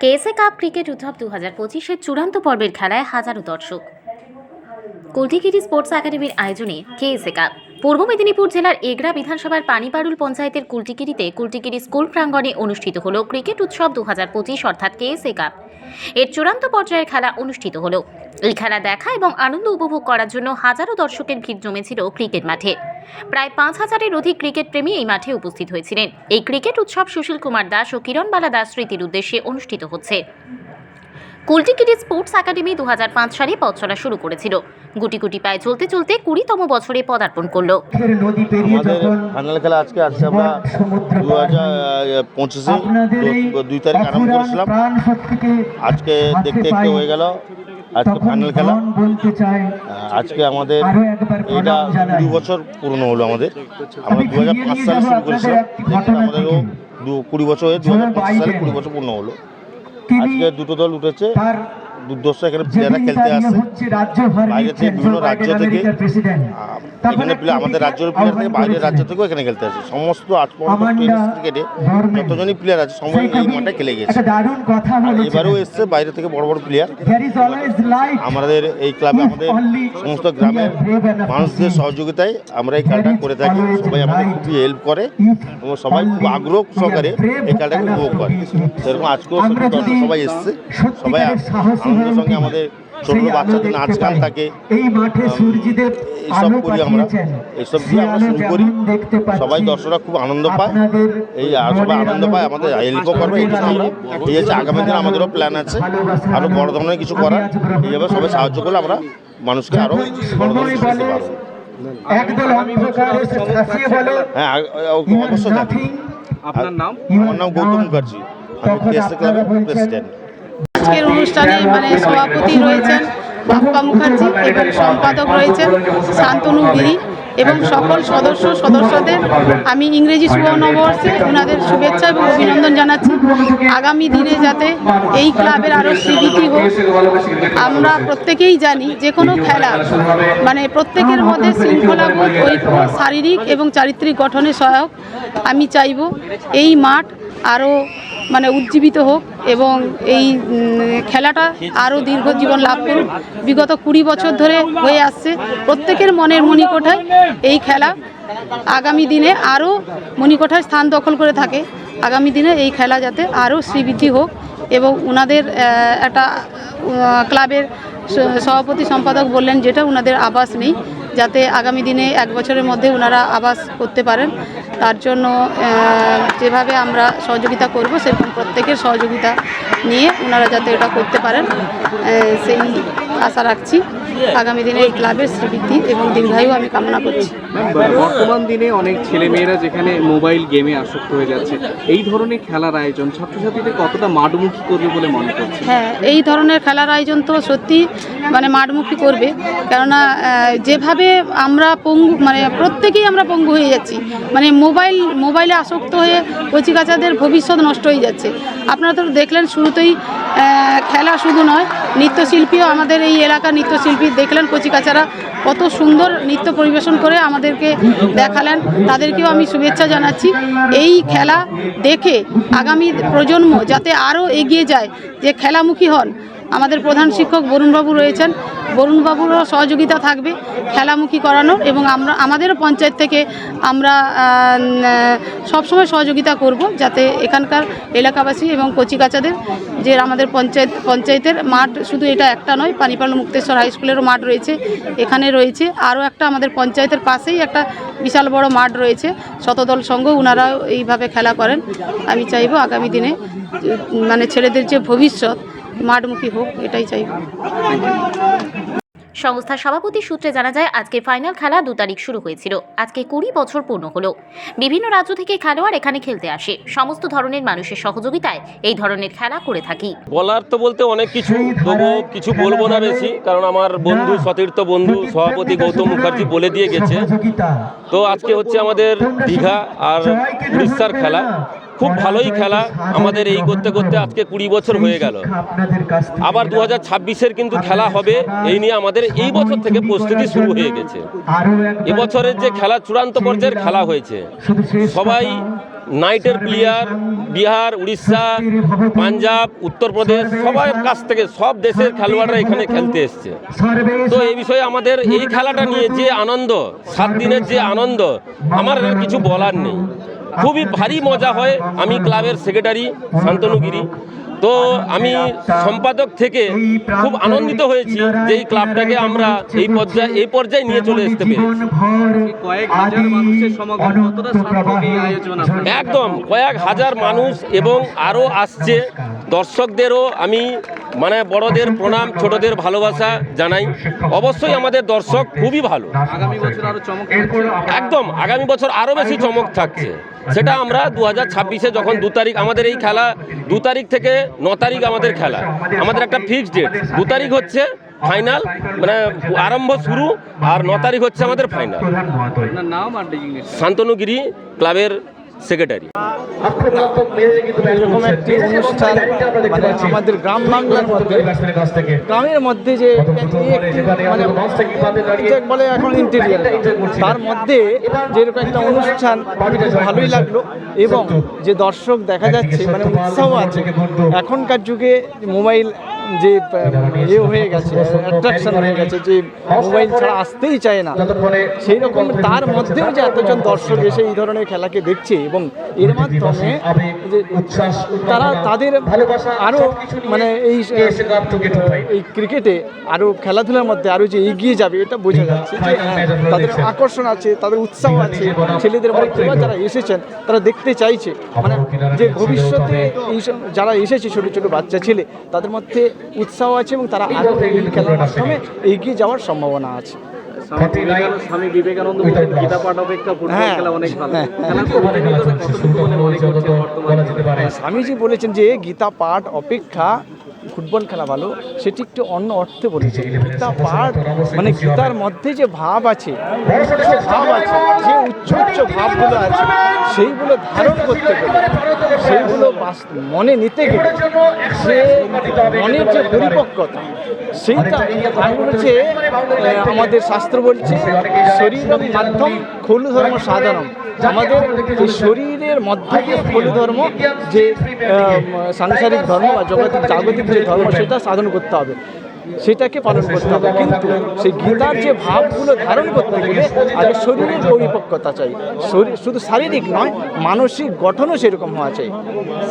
KSA cup cricket উৎসব দু হাজার পঁচিশের চূড়ান্ত পর্বের খেলায় হাজারো দর্শক। কুলটিগিরি স্পোর্টস একাডেমির আয়োজনে কেএসএ কাপ। পূর্ব মেদিনীপুর জেলার এগরা বিধানসভার পানিপাড়ুল পঞ্চায়েতের কুলটিগিরিতে কুলটিগিরি স্কুল প্রাঙ্গণে অনুষ্ঠিত হল ক্রিকেট উৎসব দু হাজার পঁচিশ, অর্থাৎ কেএসএ কাপ। এর চূড়ান্ত পর্যায়ের খেলা অনুষ্ঠিত হল। এই খেলা দেখা এবং আনন্দ উপভোগ করার জন্য হাজারো দর্শকের ভিড় জমেছিল ক্রিকেট মাঠে। প্রায় পাঁচ হাজারের অধিক ক্রিকেট প্রেমী এই মাঠে উপস্থিত হয়েছিলেন। এই ক্রিকেট উৎসব সুশীল কুমার দাস ও কিরণবালা দাস স্মৃতির উদ্দেশ্যে অনুষ্ঠিত হচ্ছে। কুলটিকিটি স্পোর্টস একাডেমি দু সালে পথ চলা শুরু করেছিল। গুটি গুটি পায়ে চলতে চলতে কুড়িতম বছরে পদার্পণ করল। আমাদের ফাইনাল খেলা আজকে আসছে আমরা দু হাজার পঁচিশে দুই তারিখ আরম্ভ করেছিলাম। আজকে দেখতে দেখতে হয়ে গেল। আজকে ফাইনাল খেলা। আজকে আমাদের এটা। কুড়ি বছর পুরনো হলো আমাদের। আমরা আমি দু হাজার পাঁচ সালে শুরু করেছিলাম। আমাদেরও দু কুড়ি বছর হয়ে দু হাজার পঁচিশ সালে কুড়ি বছর পূর্ণ হলো। আজকে দুটো দল উঠেছে। দুর্দর্শ এখানে প্লেয়াররা খেলতে হচ্ছে রাজ্যভার বাইরে থেকে বিভিন্ন রাজ্য থেকে, এখানে আমাদের রাজ্যের প্লেয়ার থেকে বাইরের রাজ্য থেকেও এখানে খেলতে আসে। সমস্ত আজ পর্যন্ত ক্রিকেটে যতজনই প্লেয়ার আছে সময় এই মাঠে খেলে গেছে। এবারেও এসছে বাইরে থেকে বড় বড় প্লেয়ার. আমাদের এই ক্লাবে আমাদের সমস্ত গ্রামের মানুষদের সহযোগিতায় আমরা এই খেলাটা করে থাকি। সবাই আমাদের. খুবই হেল্প করে এবং সবাই খুব আগ্রহ সহকারে এই খেলাটাকে উপভোগ করে। সেরকম আজকেও সবাই এসছে সবাই আনন্দের সঙ্গে আমাদের ছোট বাচ্চাদের নাচ গান থাকে। এই মাঠে আম, সূর্যদেব এইসব করি আমরা। এইসব দিয়ে আমরা শুরু করি। সবাই দর্শকরা খুব আনন্দ পায়। এই আর সবাই আনন্দ পায়। আমাদের হেল্পও করবে এই জন্য আমরা। এই হচ্ছে আগামী দিনে আমাদেরও প্ল্যান আছে। আরও বড় ধরনের কিছু করার। এইভাবে সবাই সাহায্য করলে আমরা মানুষকে আরও বড় ধরনের কিছু পারব একদল অন্ধকার এসে বলে হ্যাঁ আ- আ- "You are অবশ্যই আপনার নাম? আমার নাম গৌতম মুখার্জি। আমি কেএসএ ক্লাবের প্রেসিডেন্ট আজকের অনুষ্ঠানে মানে সভাপতি রয়েছেন বাপ্পা মুখার্জি এবং সম্পাদক রয়েছেন শান্তনু গিরি এবং সকল সদস্য, সদস্যদের আমি ইংরেজি নববর্ষে ওনাদের শুভেচ্ছা এবং অভিনন্দন জানাচ্ছি। আগামী দিনে যাতে এই ক্লাবের আরও স্বীকৃতি হোক, আমরা প্রত্যেকেই জানি যে কোনো খেলা মানে প্রত্যেকের মধ্যে শৃঙ্খলাবোধ ঐক্য, শারীরিক এবং চারিত্রিক গঠনে সহায়ক। আমি চাইব এই মাঠ আরও মানে উজ্জীবিত হোক এবং এই খেলাটা আরও দীর্ঘ জীবন লাভ করুক। বিগত কুড়ি বছর ধরে হয়ে আসছে। প্রত্যেকের মনের মণিকোঠায় এই খেলা আগামী দিনে আরও মণিকোঠায় স্থান দখল করে থাকে। আগামী দিনে এই খেলা যাতে আরও শ্রীবৃদ্ধি হোক এবং ওনাদের একটা ক্লাবের সভাপতি সম্পাদক বললেন যেটা ওনাদের আবাস নেই, যাতে আগামী দিনে এক বছরের মধ্যে ওনারা আবাস করতে পারেন। তার জন্য যেভাবে আমরা সহযোগিতা করব সেরকম প্রত্যেকের সহযোগিতা নিয়ে ওনারা যাতে এটা করতে পারেন সেই আশা রাখছি আগামী দিনে এই ক্লাবের শ্রীবৃদ্ধি এবং দীর্ঘায়ু আমি কামনা করছি। বর্তমান দিনে অনেক ছেলেমেয়েরা যেখানে মোবাইল গেমে আসক্ত হয়ে যাচ্ছে এই ধরনের খেলার আয়োজন ছাত্রছাত্রীদের কতটা মাঠমুখী করবে বলে মনে করছে হ্যাঁ এই ধরনের খেলার আয়োজন তো সত্যি মানে মাঠমুখী করবে কেননা যেভাবে আমরা পঙ্গু মানে প্রত্যেকেই আমরা পঙ্গু হয়ে যাচ্ছি মানে মোবাইল মোবাইলে আসক্ত হয়ে কচিকাচাদের ভবিষ্যৎ নষ্ট হয়ে যাচ্ছে। আপনারা তো দেখলেন শুরুতেই খেলা শুধু নয়, নৃত্যশিল্পীও আমাদের এই এলাকার নৃত্যশিল্পী। দেখলেন কচিকাচারা, কত সুন্দর নৃত্য পরিবেশন করে আমাদেরকে দেখালেন। তাদেরকেও আমি শুভেচ্ছা জানাচ্ছি। এই খেলা দেখে আগামী প্রজন্ম যাতে আরও এগিয়ে যায়, যে খেলামুখী হন আমাদের প্রধান শিক্ষক বরুণবাবু রয়েছেন। বরুণবাবুরও সহযোগিতা থাকবে খেলামুখী করানোর এবং আমরা, আমাদেরও পঞ্চায়েত থেকে আমরা সবসময় সহযোগিতা করব যাতে এখানকার এলাকাবাসী এবং কচিকাচাদের যে আমাদের পঞ্চায়েত, পঞ্চায়েতের মাঠ শুধু এটা একটা নয়, পানিপাল মুক্তেশ্বর হাই স্কুলেরও মাঠ রয়েছে, এখানে রয়েছে। আরও একটা আমাদের পঞ্চায়েতের পাশেই একটা বিশাল বড় মাঠ রয়েছে, শতদল সংঘ ওনারাও এইভাবে খেলা করেন। আমি চাইব আগামী দিনে মানে ছেলেদের যে ভবিষ্যৎ মাঠমুখী হোক এটাই চাই। সংস্থার সভাপতি সূত্রে জানা যায় আজকে ফাইনাল খেলা দু তারিখ শুরু হয়েছিল। আজকে কুড়ি বছর পূর্ণ হলো। বিভিন্ন রাজ্য থেকে খেলোয়াড় এখানে খেলতে আসে। সমস্ত ধরনের মানুষের সহযোগিতায় এই ধরনের খেলা করে থাকি। বলার তো বলতে অনেক কিছু তবু কিছু বলব না বেশি কারণ আমার বন্ধু সতীর্থ বন্ধু সভাপতি গৌতম মুখার্জি বলে দিয়ে গেছে। তো আজকে হচ্ছে আমাদের দীঘা আর উড়িষ্যার খেলা। খুব ভালোই খেলা আমাদের এই করতে করতে আজকে কুড়ি বছর হয়ে গেল। আবার দু হাজার ছাব্বিশের কিন্তু খেলা হবে, এই নিয়ে আমাদের এই বছর থেকে প্রস্তুতি শুরু হয়ে গেছে। এবছরের যে খেলা, চূড়ান্ত পর্যায়ের খেলা হয়েছে, সবাই নাইটের প্লেয়ার, বিহার, উড়িষ্যা, পাঞ্জাব, উত্তরপ্রদেশ, সবার কাছ থেকে সব দেশের খেলোয়াড়রা এখানে খেলতে এসছে। তো এই বিষয়ে আমাদের এই খেলাটা নিয়ে যে আনন্দ, সাত দিনের যে আনন্দ, আমার কিছু বলার নেই। খুবই ভারী মজা হয়। আমি ক্লাবের সেক্রেটারি শান্তনুগিরি। তো আমি সম্পাদক থেকে খুব আনন্দিত হয়েছি যে এই ক্লাবটাকে আমরা এই পর্যায়ে এই পর্যায়ে নিয়ে চলে আসতে পেরেছি। একদম কয়েক হাজার মানুষ এবং আরও আসছে। দর্শকদেরও আমি মানে বড়দের প্রণাম ছোটদের ভালোবাসা জানাই। অবশ্যই আমাদের দর্শক খুবই ভালো। একদম আগামী বছর আরও বেশি চমক থাকছে। সেটা আমরা দু হাজার ছাব্বিশে যখন দু তারিখ আমাদের এই খেলা দু তারিখ থেকে ন তারিখ আমাদের খেলা। আমাদের একটা ফিক্সড ডেট দু তারিখ হচ্ছে ফাইনাল মানে আরম্ভ শুরু আর ন তারিখ হচ্ছে আমাদের ফাইনাল শান্তনুগিরি ক্লাবের সেক্রেটারি। মানে আমাদের গ্রাম বাংলার মধ্যে, গ্রামের মধ্যে যে মানে বলে এখন ইন্টেরিয়ার তার মধ্যে যেরকম একটা অনুষ্ঠান ভালোই লাগল এবং যে দর্শক দেখা যাচ্ছে মানে উৎসাহ আছে। এখনকার যুগে মোবাইল যে ইয়ে হয়ে গেছে অ্যাট্রাকশন হয়ে গেছে যে মোবাইল ছাড়া আসতেই চায় না। সেই রকম তার মধ্যেও যে এতজন দর্শক এসে এই ধরনের খেলাকে দেখছে এবং এর মাধ্যমে যে তারা তাদের আরও মানে এই এই ক্রিকেটে আরও খেলাধুলার মধ্যে আরও যে এগিয়ে যাবে এটা বোঝা যাচ্ছে যে হ্যাঁ, তাদের আকর্ষণ আছে তাদের উৎসাহ আছে ছেলেদের মধ্যে যারা এসেছেন তারা দেখতে চাইছে। মানে যে ভবিষ্যতে এই যারা এসেছে ছোটো ছোটো বাচ্চা ছেলে তাদের মধ্যে উৎসাহ আছে এবং তারা আরও এই খেলার মাধ্যমে এগিয়ে যাওয়ার সম্ভাবনা আছে। স্বামী বিবেকানন্দ স্বামী বিবেকানন্দ বলতেন গীতা পাঠ অপেক্ষা ফুটবল হ্যাঁ, খেলা অনেক ভালো। হ্যাঁ, বর্তমানে স্বামীজি বলেছেন যে গীতা পাঠ অপেক্ষা ফুটবল খেলা ভালো, সেটি একটু অন্য অর্থে বলেছে। গীতা পাঠ মানে গীতার মধ্যে যে ভাব আছে ভাব আছে, যে উচ্চ উচ্চ ভাবগুলো আছে, সেইগুলো ধারণ করতে গেলে, সেইগুলো মনে নিতে গেলে, সে মনের যে পরিপক্কতা, সেইটা হচ্ছে আমাদের শাস্ত্র বলছে শরীর মাধ্যম খলু ধর্ম সাধনম। আমাদের শরীরের মধ্যে যে ধর্ম, যে সাংসারিক ধর্ম বা জগতিক জাগতিক যে ধর্ম, সেটা সাধন করতে হবে। সেটাকে পালন করতে হবে। কিন্তু সেই গীতার যে ভাবগুলো ধারণ করতে গেলে আগে শরীরের পরিপক্কতা চাই। শরীর শুধু শারীরিক নয়, মানসিক গঠনও সেরকম হওয়া চাই।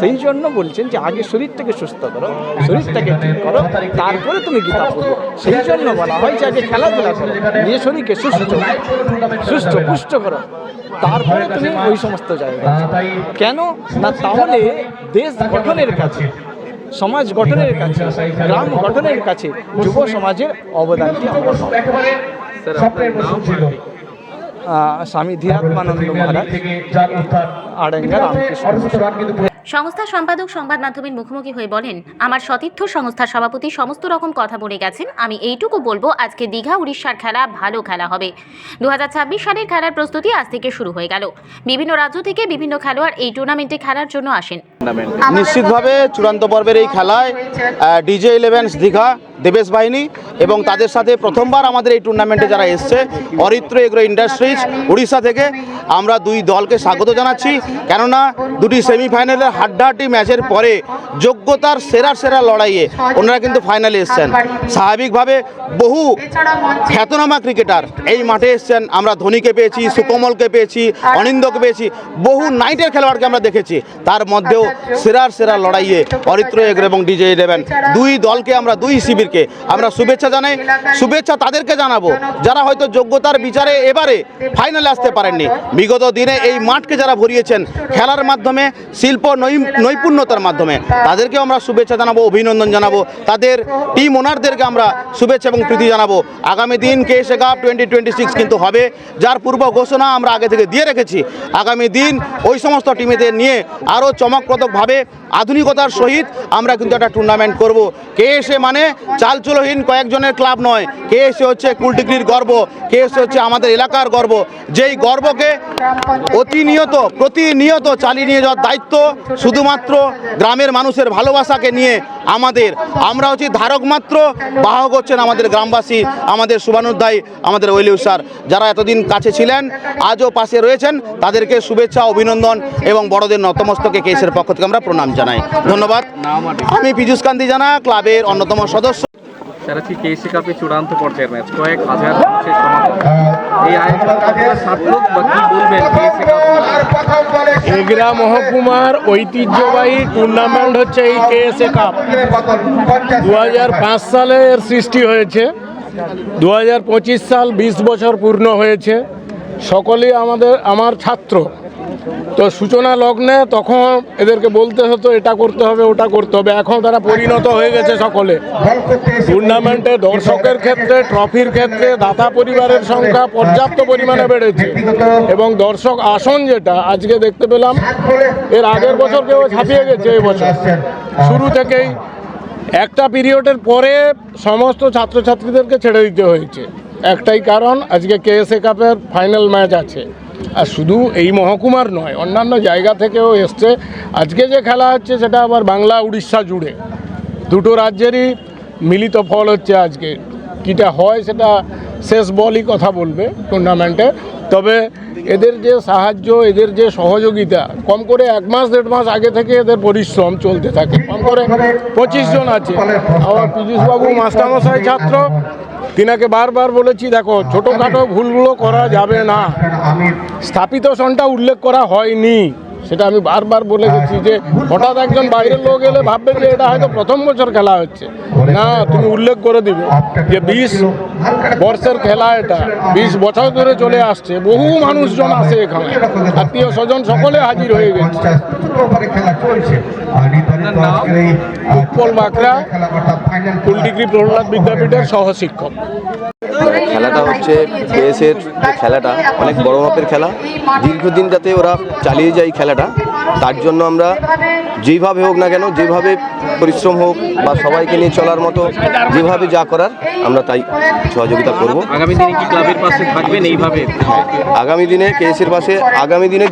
সেই জন্য বলছেন যে, আগে শরীরটাকে সুস্থ করো, শরীরটাকে ঠিক করো, তারপরে তুমি গীতা পড়ো। সেই জন্য বলা হয় যে, আগে খেলাধুলা করো নিজের শরীরকে সুস্থ সুস্থ, পুষ্ট করো। তারপরে তুমি ওই সমস্ত জায়গায় কেন? না, তাহলে দেশ গঠনের কাছে সমাজ গঠনের কাছে গ্রাম গঠনের কাছে যুব সমাজের অবদানটি আমরা স্বামী ধীরাত্মানন্দ মহারাজ আড়েঙ্গা রামকৃষ্ণ মিশন। সম্পাদক সংবাদ মাধ্যমের মুখোমুখি হয়ে বলেন আমার সতীর্থ সংস্থার সভাপতি সমস্ত রকম কথা বলে গেছেন। আমি এইটুকু বলব আজকে দীঘা উড়িষ্যার খেলা ভালো খেলা হবে। দু হাজার ছাব্বিশ সালের খেলার প্রস্তুতি আজ থেকে শুরু হয়ে গেল। বিভিন্ন রাজ্য থেকে বিভিন্ন খেলোয়াড় এই টুর্নামেন্টে খেলার জন্য আসেন। নিশ্চিতভাবে চূড়ান্ত পর্বের এই খেলায় ডিজে ইলেভেন্স দীঘা দেবেশ বাহিনী এবং তাদের সাথে প্রথমবার আমাদের এই টুর্নামেন্টে যারা এসছে অরিত্র এগ্রো ইন্ডাস্ট্রিজ উড়িষ্যা থেকে আমরা দুই দলকে স্বাগত জানাচ্ছি। কেননা দুটি সেমিফাইনালের হাড্ডাহাড্ডি ম্যাচের পরে যোগ্যতার সেরা সেরা লড়াইয়ে ওনারা কিন্তু ফাইনালে এসছেন। স্বাভাবিকভাবে বহু খ্যাতনামা ক্রিকেটার এই মাঠে এসছেন। আমরা ধোনিকে পেয়েছি সুকমলকে পেয়েছি অনিন্দকে পেয়েছি বহু নাইটের খেলোয়াড়কে আমরা দেখেছি। তার মধ্যেও সেরার সেরা লড়াইয়ে অরিত্র এগ্রো এবং ডিজে ইলেভেন দুই দলকে আমরা, দুই শিবিরকে আমরা শুভেচ্ছা জানাই। শুভেচ্ছা তাদেরকে জানাব, যারা হয়তো যোগ্যতার বিচারে এবারে ফাইনালে আসতে পারেননি। বিগত দিনে এই মাঠকে যারা ভরিয়েছেন খেলার মাধ্যমে, শিল্প নৈপুণ্যতার মাধ্যমে, তাদেরকেও আমরা শুভেচ্ছা জানাব, অভিনন্দন জানাব। তাদের টিম ওনারদেরকে আমরা শুভেচ্ছা এবং প্রীতি জানাব। আগামী দিন কে এসে কাপ টোয়েন্টি টোয়েন্টি সিক্স কিন্তু হবে। যার পূর্ব ঘোষণা আমরা আগে থেকে দিয়ে রেখেছি। আগামী দিন ওই সমস্ত টিমেদের নিয়ে আরও চমকপ্রদ যুগান্তকভাবে আধুনিকতার সহিত আমরা কিন্তু একটা টুর্নামেন্ট করব। কেএসএ মানে? চালচুলোহীন কয়েকজনের ক্লাব নয়। কেএসএ হচ্ছে কুলটিগড়ির গর্ব? কেএসএ হচ্ছে আমাদের এলাকার গর্ব? যেই গর্বকে অতিনিয়ত, প্রতিনিয়ত চালিয়ে নিয়ে যাওয়ার দায়িত্ব শুধুমাত্র গ্রামের মানুষের ভালোবাসাকে নিয়ে আমাদের। আমরা হচ্ছি ধারক মাত্র। বাহক হচ্ছেন আমাদের গ্রামবাসী, আমাদের শুভানুদ্দায়ী আমাদের ওইলিউ স্যার। যারা এতদিন কাছে ছিলেন, আজও পাশে রয়েছেন, তাদেরকে শুভেচ্ছা, অভিনন্দন এবং বড়দের নতমস্তকে কেসের পক্ষ থেকে আমরা প্রণাম জানাই। ধন্যবাদ। আমি পীযুষ কান্তি জানা ক্লাবের অন্যতম সদস্য। যারা হচ্ছে কেএসি কাপে চূড়ান্ত পর্যায়ের ম্যাচ। কয়েক হাজার মানুষের সমাগম। এই আয়োজন সার্থক বা কি বলবেন কেএসি কাপ? এগরা মহকুমার ঐতিহ্যবাহী টুর্নামেন্ট হচ্ছে এই কেএসএ কাপ। দু হাজার পাঁচ সালে এর সৃষ্টি হয়েছে। দু হাজার পঁচিশ সাল ২০ বছর পূর্ণ হয়েছে। সকলেই আমাদের আমার ছাত্র। তো সূচনা লগ্নে তখন এদেরকে বলতে হতো, এটা করতে হবে, ওটা করতে হবে। এখন তারা পরিণত হয়ে গেছে সকলে। টুর্নামেন্টে দর্শকের ক্ষেত্রে, ট্রফির ক্ষেত্রে, দাতা পরিবারের সংখ্যা পর্যাপ্ত পরিমাণে বেড়েছে। এবং দর্শক আসন যেটা, আজকে দেখতে পেলাম, এর আগের বছর কেউ ছাপিয়ে গেছে এই বছর। শুরু থেকেই একটা পিরিয়ডের পরে সমস্ত ছাত্রছাত্রীদেরকে ছেড়ে দিতে হয়েছে। একটাই কারণ, আজকে কেএসএ কাপের ফাইনাল ম্যাচ আছে। আর শুধু এই মহকুমার নয়, অন্যান্য জায়গা থেকেও এসছে। আজকে যে খেলা হচ্ছে, সেটা আবার বাংলা উড়িষ্যা জুড়ে। দুটো রাজ্যেরই মিলিত ফল হচ্ছে আজকে। কিটা হয়, সেটা শেষ বলই কথা বলবে টুর্নামেন্টে তবে এদের যে সাহায্য, এদের যে সহযোগিতা, কম করে এক মাস, দেড় মাস আগে থেকে এদের পরিশ্রম চলতে থাকে। কম করে পঁচিশ জন আছে। আমার পীযুষবাবু মাস্টারমশাই ছাত্র। তিনাকে বারবার বলেছি দেখো ছোটোখাটো ভুলগুলো করা যাবে না। স্থাপিত সনটা উল্লেখ করা হয়নি। সেটা আমি বারবার বলে গেছি যে হঠাৎ একজন বাইরের লোক এলে ভাববে যে এটা হয়তো প্রথম বছর খেলা হচ্ছে। না, তুমি উল্লেখ করে দিবে যে বিশ বর্ষের খেলা এটা। বিশ বছর ধরে চলে আসছে। বহু মানুষজন আসে এখানে। আত্মীয় স্বজন সকলে হাজির হয়ে গেছে। উৎপল বাঁকড়া কুলডিগ্রি প্রহ্লাদ বিদ্যাপীঠের সহশিক্ষক। খেলাটা হচ্ছে কেএসের খেলাটা, অনেক বড় মাপের খেলা। দীর্ঘদিন যাতে ওরা চালিয়ে যায় এই খেলাটা তার জন্য আমরা যেইভাবে হোক না কেন যেভাবে পরিশ্রম হোক বা সবাইকে নিয়ে চলার মতো যেভাবে যা করার আমরা তাই সহযোগিতা করব। আগামী দিনে কি ক্লাবের পাশে থাকবেন এইভাবে? আগামী দিনে কেএসের পাশে আগামী দিনে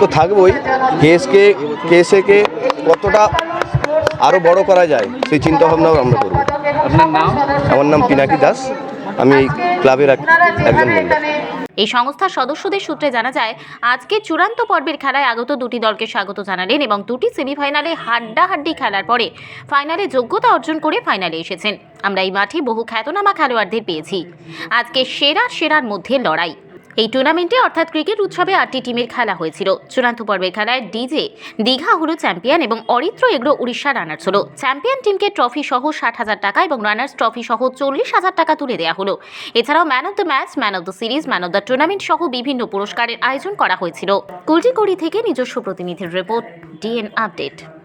তো থাকবই। কেএসকে কেএসএকে কতটা আরও বড় করা যায় সেই চিন্তা ভাবনাও আমরা করব। আপনার নাম? আমার নাম পিনাকি দাস। আমি এই ক্লাবের একজন মেম্বার। এই সংস্থার সদস্যদের সূত্রে জানা যায়, আজকে চূড়ান্ত পর্বের খেলায় আগত দুটি দলকে স্বাগত জানালেন এবং দুটি সেমিফাইনালে হাড্ডাহাড্ডি খেলার পরে ফাইনালে যোগ্যতা অর্জন করে ফাইনালে এসেছেন। আমরা এই মাঠে বহু খ্যাতনামা খেলোয়াড়দের পেয়েছি। আজকে সেরা সেরার মধ্যে লড়াই। এই টুর্নামেন্টে অর্থাৎ ক্রিকেট উৎসবে আটটি টিমের খেলা হয়েছিল। চূড়ান্ত পর্বের খেলায় ডিজে, দীঘা হলো চ্যাম্পিয়ন এবং অরিত্র এগ্রো উড়িষ্যা রানার্স হলো। চ্যাম্পিয়ন টিমকে ট্রফি সহ ষাট হাজার টাকা এবং রানার্স ট্রফি সহ চল্লিশ হাজার টাকা তুলে দেওয়া হলো। এছাড়াও man of the match, man of the series, man of the tournament সহ বিভিন্ন পুরস্কারের আয়োজন করা হয়েছিল। কুলটিকড়ি থেকে নিজস্ব প্রতিনিধির রিপোর্ট, ডিএন আপডেট।